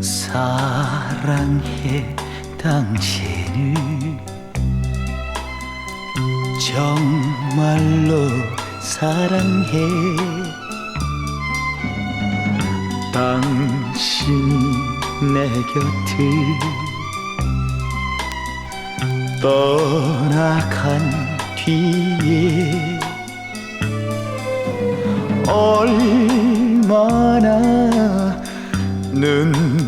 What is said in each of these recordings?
사랑해 당신을. 정말로 사랑해. 당신 내 곁을 떠나간 뒤에 얼마나 눈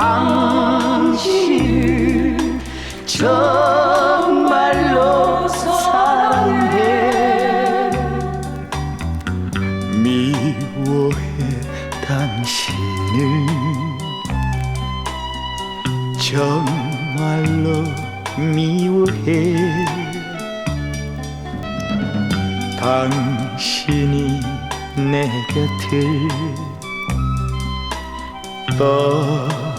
당신 정말로 사랑해. 미워해 당신을. 정말로 미워해. 당신이 내 곁을 떠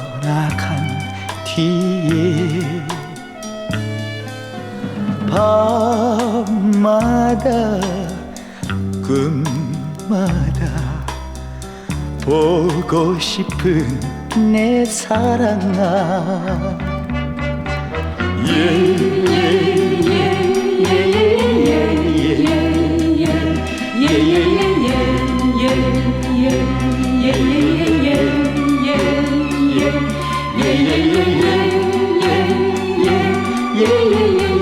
밤마다 꿈마다 보고 싶은 내 사랑아 yeah, yeah,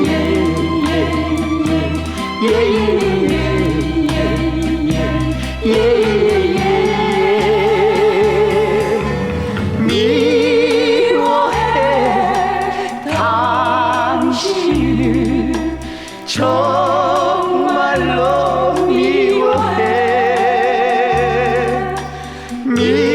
yeah. I love me me.